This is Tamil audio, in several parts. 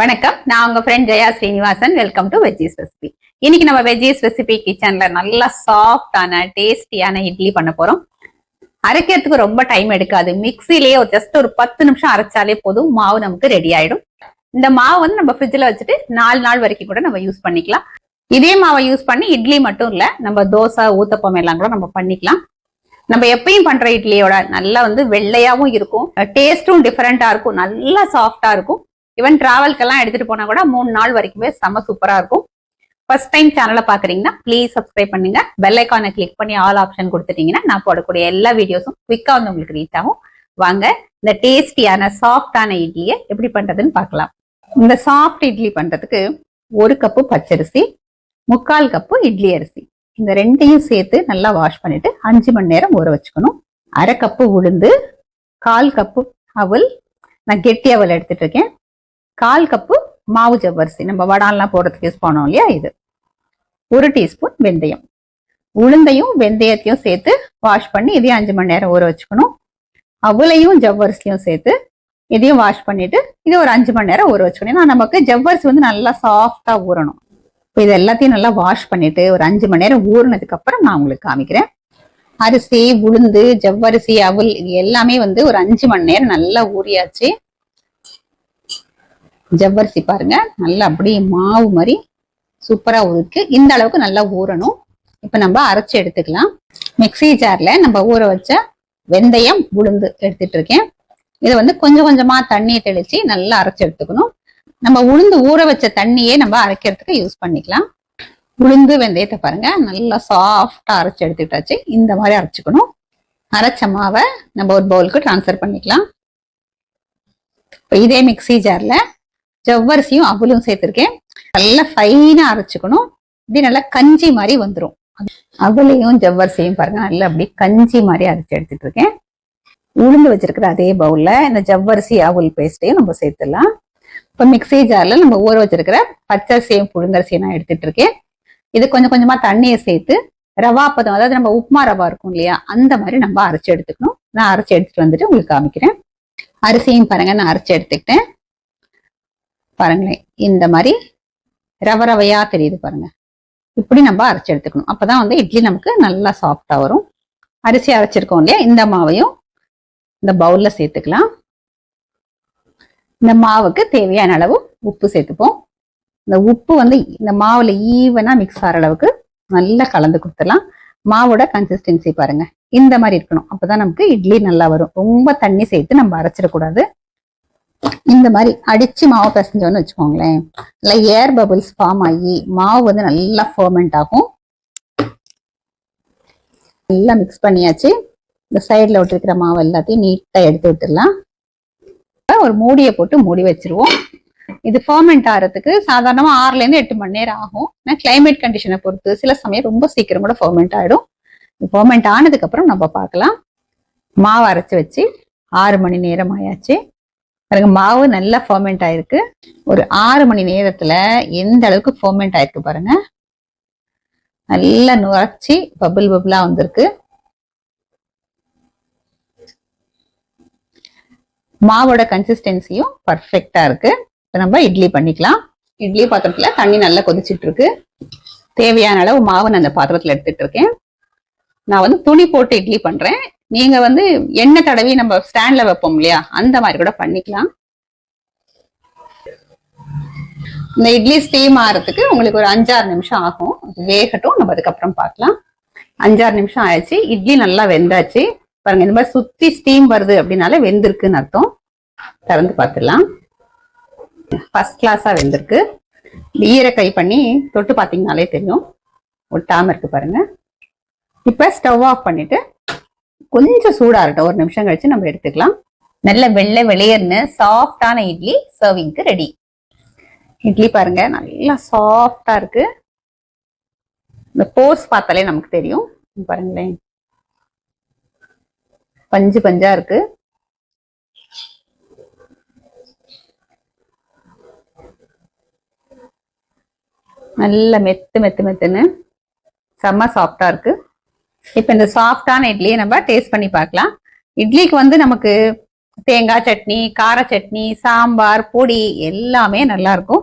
வணக்கம். நான் உங்க friend Jaya Srinivasan. Welcome to veggies recipe இன்னைக்கு நம்ம வெஜ்ஜீஸ் ரெசிபி கிச்சன்ல நல்லா சாஃப்டான டேஸ்டியான இட்லி பண்ண போறோம். அரைக்கிறதுக்கு ரொம்ப டைம் எடுக்காது. மிக்சிலேயே ஒரு ஜஸ்ட் ஒரு பத்து நிமிஷம் அரைச்சாலே போதும். மாவு நமக்கு ரெடி ஆயிடும். இந்த மாவு வந்து நம்ம ஃப்ரிட்ஜில் வச்சுட்டு நாலு நாள் வரைக்கும் கூட நம்ம யூஸ் பண்ணிக்கலாம். இதே மாவை யூஸ் பண்ணி இட்லி மட்டும் இல்ல நம்ம தோசை ஊத்தப்பம் எல்லாம் கூட நம்ம பண்ணிக்கலாம். நம்ம எப்பயும் பண்ற இட்லியோட நல்லா வந்து வெள்ளையாவும் இருக்கும். டேஸ்டும் டிஃபரெண்டா இருக்கும். நல்லா சாஃப்டா இருக்கும். ஈவன் டிராவல்க்கெல்லாம் எடுத்துட்டு போனா கூட மூணு நாள் வரைக்குமே செம்ம சூப்பரா இருக்கும். ஃபர்ஸ்ட் டைம் சேனலை பாக்குறீங்கன்னா ப்ளீஸ் சப்ஸ்கிரைப் பண்ணுங்க. பெல் ஐக்கானை கிளிக் பண்ணி ஆல் ஆப்ஷன் கொடுத்துட்டீங்கன்னா நான் போடக்கூடிய எல்லா வீடியோஸும் குவிக்கா வந்து உங்களுக்கு ரீச் ஆகும். வாங்க இந்த டேஸ்டியான சாஃப்டான இட்லியை எப்படி பண்றதுன்னு பார்க்கலாம். இந்த சாஃப்ட் இட்லி பண்றதுக்கு ஒரு கப்பு பச்சரிசி முக்கால் கப்பு இட்லி அரிசி. இந்த ரெண்டையும் சேர்த்து நல்லா வாஷ் பண்ணிட்டு அஞ்சு மணி நேரம் ஊற வச்சுக்கணும். அரை கப்பு உளுந்து கால் கப்பு அவல். நான் கெட்டி அவல் எடுத்துட்டு இருக்கேன். கால் கப்பு மாவு ஜவ்வரிசி. நம்ம வடான்லாம் போடுறதுக்கு யூஸ் பண்ணோம் இல்லையா இது? ஒரு டீஸ்பூன் வெந்தயம். உளுந்தையும் வெந்தயத்தையும் சேர்த்து வாஷ் பண்ணி இதையும் அஞ்சு மணி நேரம் ஊற வச்சுக்கணும். அவளையும் ஜவ்வரிசியும் சேர்த்து இதையும் வாஷ் பண்ணிட்டு இது ஒரு அஞ்சு மணி நேரம் ஊற வச்சுக்கணும். ஏன்னா நமக்கு ஜவ்வரிசி வந்து நல்லா சாஃப்டா ஊறணும். இப்போ இது எல்லாத்தையும் நல்லா வாஷ் பண்ணிட்டு ஒரு அஞ்சு மணி நேரம் ஊறினதுக்கு அப்புறம் நான் உங்களுக்கு காமிக்கிறேன். அரிசி உளுந்து ஜவ்வரிசி அவல் இது எல்லாமே வந்து ஒரு அஞ்சு மணி நேரம் நல்லா ஊறியாச்சு. ஜவ்வரிசி பாருங்க. நல்லா அப்படியே மாவு மாதிரி சூப்பரா ஊருக்கு. இந்த அளவுக்கு நல்லா ஊறணும். இப்ப நம்ம அரைச்சு எடுத்துக்கலாம். மிக்ஸி ஜார்ல நம்ம ஊற வச்ச வெந்தயம் உளுந்து எடுத்துட்டு இருக்கேன். இதை வந்து கொஞ்சம் கொஞ்சமா தண்ணியை தெளிச்சு நல்லா அரைச்சு எடுத்துக்கணும். நம்ம உளுந்து ஊற வச்ச தண்ணியே நம்ம அரைக்கிறதுக்கு யூஸ் பண்ணிக்கலாம். உளுந்து வெந்தயத்தை பாருங்க. நல்லா சாஃப்டா அரைச்சு எடுத்துக்கிட்டாச்சு. இந்த மாதிரி அரைச்சுக்கணும். அரைச்ச மாவை நம்ம ஒரு பவுலுக்கு ட்ரான்ஸ்ஃபர் பண்ணிக்கலாம். இப்போ இதே மிக்ஸி ஜார்ல ஜவ்வரிசியும் அவலும் சேர்த்திருக்கேன். நல்லா ஃபைனா அரைச்சுக்கணும். இப்படி நல்லா கஞ்சி மாதிரி வந்துடும் அவலையும் ஜவ்வரிசியும் பாருங்க நல்லா அப்படி கஞ்சி மாதிரி அரைச்சு எடுத்துட்டு இருக்கேன். உளுந்து வச்சிருக்கிற அதே பவுல்ல இந்த ஜவ்வரிசி அவல் பேஸ்ட்டையும் நம்ம சேர்த்துடலாம். இப்போ மிக்ஸி ஜார்ல நம்ம ஊற வச்சிருக்கிற பச்சரிசியும் புழுங்கரிசியும் நான் எடுத்துட்டு இருக்கேன். இது கொஞ்சம் கொஞ்சமா தண்ணியை சேர்த்து ரவா பதம் அதாவது நம்ம உப்புமா ரவா இருக்கும் இல்லையா அந்த மாதிரி நம்ம அரைச்சு எடுத்துக்கணும். நான் அரைச்சி எடுத்துட்டு வந்துட்டு உங்களுக்கு காமிக்கிறேன். அரிசியும் பாருங்க நான் அரைச்சு எடுத்துக்கிட்டேன். பாருங்களேன். இந்த மாதிரி ரவ ரவையா தெரியுது பாருங்க. இப்படி நம்ம அரைச்சி எடுத்துக்கணும். அப்பதான் வந்து இட்லி நமக்கு நல்லா சாஃப்டா வரும். அரிசி அரைச்சிருக்கோம் இல்லையா? இந்த மாவையும் இந்த பவுல்ல சேர்த்துக்கலாம். இந்த மாவுக்கு தேவையான அளவு உப்பு சேர்த்துப்போம். இந்த உப்பு வந்து இந்த மாவுல ஈவனா மிக்ஸ் ஆகிற அளவுக்கு நல்லா கலந்து கொடுத்துடலாம். மாவோட கன்சிஸ்டன்சி பாருங்க. இந்த மாதிரி இருக்கணும். அப்பதான் நமக்கு இட்லி நல்லா வரும். ரொம்ப தண்ணி சேர்த்து நம்ம அரைச்சிடக்கூடாது. இந்த மாதிரி அடிச்சு மாவு பிசைஞ்சோன்னு வச்சுக்கோங்களேன். இல்லை ஏர் பபிள்ஸ் ஃபார்ம் ஆகி மாவு வந்து நல்லா ஃபர்மெண்ட் ஆகும். நல்லா மிக்ஸ் பண்ணியாச்சு. இந்த சைடில் விட்டுருக்கிற மாவு எல்லாத்தையும் நீட்டாக எடுத்து விட்டுடலாம். ஒரு மூடியை போட்டு மூடி வச்சிருவோம். இது ஃபர்மெண்ட் ஆகிறதுக்கு சாதாரணமாக ஆறுலேருந்து எட்டு மணி நேரம் ஆகும். ஆனால் கிளைமேட் கண்டிஷனை பொறுத்து சில சமயம் ரொம்ப சீக்கிரம் கூட ஃபர்மெண்ட் ஆகிடும் ஃபர்மெண்ட் ஆனதுக்கு அப்புறம் நம்ம பார்க்கலாம். மாவு அரைச்சி வச்சு ஆறு மணி நேரம் ஆயாச்சு. பாருங்க மாவு நல்லா ஃபர்மெண்ட் ஆயிருக்கு. ஒரு ஆறு மணி நேரத்துல எந்த அளவுக்கு ஃபர்மெண்ட் ஆயிருக்கு பாருங்க. நல்லா நுரைச்சி பபிள் பபிளா வந்திருக்கு. மாவோட கன்சிஸ்டன்சியும் பர்ஃபெக்டா இருக்கு. இப்போ நம்ம இட்லி பண்ணிக்கலாம். இட்லி பாத்திரத்துல தண்ணி நல்லா கொதிச்சிட்டு இருக்கு. தேவையான அளவு மாவு நான் அந்த பாத்திரத்துல எடுத்துட்டு இருக்கேன். நான் வந்து துணி போட்டு இட்லி பண்றேன். நீங்க வந்து எண்ணெய் தடவி நம்ம ஸ்டாண்ட்ல வைப்போம் இல்லையா? அந்த மாதிரி கூட பண்ணிக்கலாம். இந்த இட்லி ஸ்டீம் ஆகிறதுக்கு உங்களுக்கு ஒரு அஞ்சாறு நிமிஷம் ஆகும். வேகட்டும். நம்ம அதுக்கப்புறம் பார்க்கலாம். அஞ்சாறு நிமிஷம் ஆயிடுச்சு. இட்லி நல்லா வெந்தாச்சு. பாருங்க இந்த மாதிரி சுத்தி ஸ்டீம் வருது அப்படின்னாலே வெந்திருக்குன்னு அர்த்தம். திறந்து பார்த்துடலாம். ஃபர்ஸ்ட் கிளாஸா வெந்திருக்கு. ஈர கை பண்ணி தொட்டு பார்த்தீங்கனாலே தெரியும். ஒட்டாம இருக்கு பாருங்க. இப்ப ஸ்டவ் ஆஃப் பண்ணிட்டு கொஞ்சம் சூடாகட்டும் ஒரு நிமிஷம் கழிச்சு நம்ம எடுத்துக்கலாம். நல்ல வெள்ளை வெளியர்னு சாஃப்டான இட்லி சர்விங்க்கு ரெடி இட்லி பாருங்க நல்லா சாஃப்டா இருக்கு. இந்த போர்ஸ் பார்த்தாலே நமக்கு தெரியும். பாருங்களேன். பஞ்சு பஞ்சா இருக்கு. நல்ல மெத்து மெத்து மெத்துன்னு. செம்ம சாஃப்டா இருக்கு. இப்போ இந்த சாஃப்டான இட்லியை நம்ம டேஸ்ட் பண்ணி பார்க்கலாம். இட்லிக்கு வந்து நமக்கு தேங்காய் சட்னி கார சட்னி சாம்பார் பொடி எல்லாமே நல்லா இருக்கும்.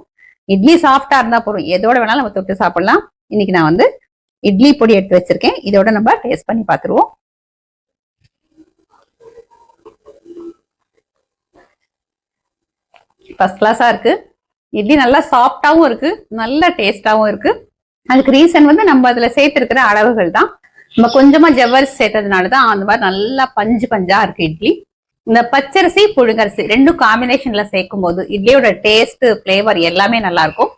இட்லி சாஃப்டா இருந்தா போதும். எதோட வேணாலும் நம்ம தொட்டு சாப்பிடலாம். இன்னைக்கு நான் வந்து இட்லி பொடி எடுத்து வச்சிருக்கேன். இதோட நம்ம டேஸ்ட் பண்ணி பார்த்துருவோம். ஃபர்ஸ்ட் கிளாஸா இருக்கு. இட்லி நல்லா சாஃப்டாவும் இருக்கு. நல்ல டேஸ்டாவும் இருக்கு. அதுக்கு ரீசன் வந்து நம்ம அதுல சேர்த்திருக்கிற அளவுகள் தான். நம்ம கொஞ்சமா ஜவ்வரிசி சேர்த்ததுனால தான் அந்த மாதிரி நல்லா பஞ்சு பஞ்சா இருக்கு இட்லி. இந்த பச்சரிசி புழுங்கரிசி ரெண்டும் காம்பினேஷன்ல சேர்க்கும் போது இட்லியோட டேஸ்ட் ஃபிளேவர் எல்லாமே நல்லா இருக்கும்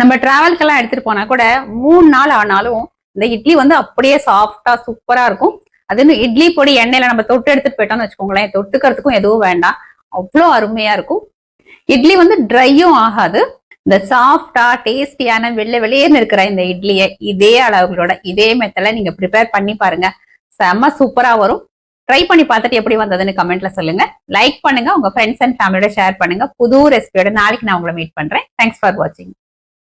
நம்ம டிராவல்க்கெல்லாம் எடுத்துட்டு போனா கூட மூணு நாள் ஆனாலும் இந்த இட்லி வந்து அப்படியே சாஃப்டா சூப்பரா இருக்கும். அது இன்னும் இட்லி பொடி எண்ணெயில நம்ம தொட்டு எடுத்துட்டு போயிட்டோம்னு வச்சுக்கோங்களேன் தொட்டுக்கிறதுக்கும் எதுவும் வேண்டாம். அவ்வளோ அருமையா இருக்கும். இட்லி வந்து ட்ரையும் ஆகாது. இந்த சாஃப்டா டேஸ்டியான வெள்ளை வெளியேன்னு இருக்கிற இந்த இட்லியை இதே அளவுகளோட இதே மெத்தட்ல நீங்க ப்ரிப்பேர் பண்ணி பாருங்க. செம்ம சூப்பரா வரும். ட்ரை பண்ணி பார்த்துட்டு எப்படி வந்ததுன்னு கமெண்ட்ல சொல்லுங்க. லைக் பண்ணுங்க உங்க ஃப்ரெண்ட்ஸ் அண்ட் ஃபேமிலியோட ஷேர் பண்ணுங்க. புது ரெசிபியோட நாளைக்கு நான் உங்களை மீட் பண்றேன். தேங்க்ஸ் ஃபார் வாட்சிங்